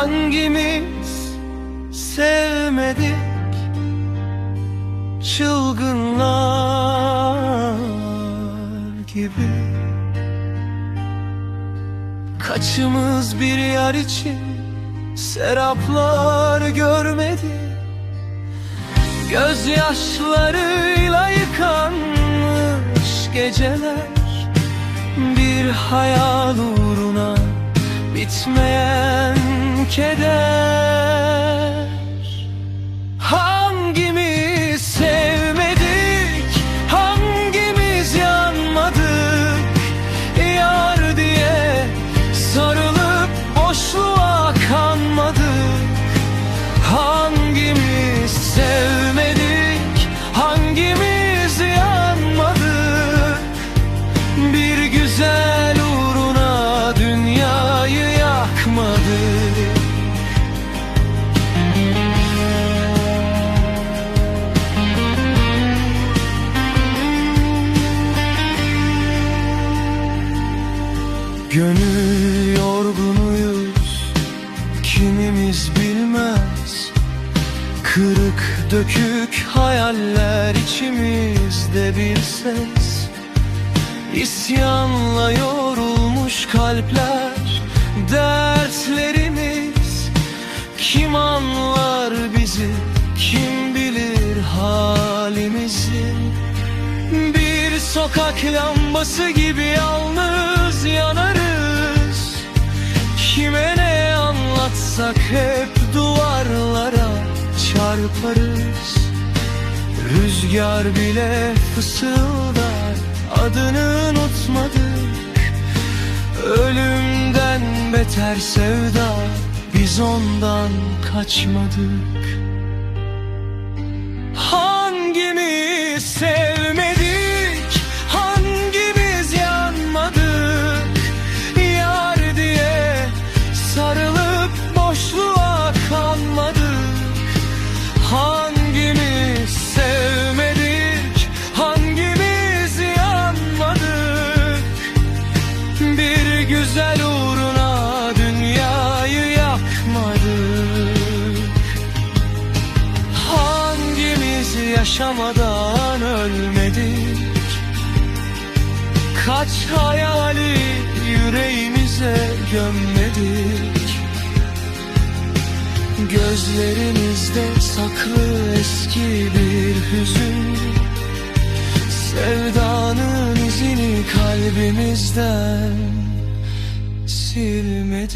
Hangimiz sevmedik çılgınlar gibi? Kaçımız bir yer için seraplar görmedi? Gözyaşlarıyla yıkanmış geceler Bir hayal uğruna bitmeyen keder Gönül yorgunuyuz Kimimiz bilmez. Kırık dökük hayaller içimizde bir ses. İsyanla yorulmuş kalpler Dertlerimiz. Kim anlar bizi Kim bilir halimizi? Bir sokak lambası gibi yalnız yanarız çarparız. Rüzgar bile fısıldar adını unutmadık. Ölümden beter sevda biz ondan kaçmadık. Hangimiz yaşamadan ölmedik. Kaç hayali yüreğimize gömmedik. Gözlerimizde saklı eski bir hüzün. Sevdanın izini kalbimizden silmedik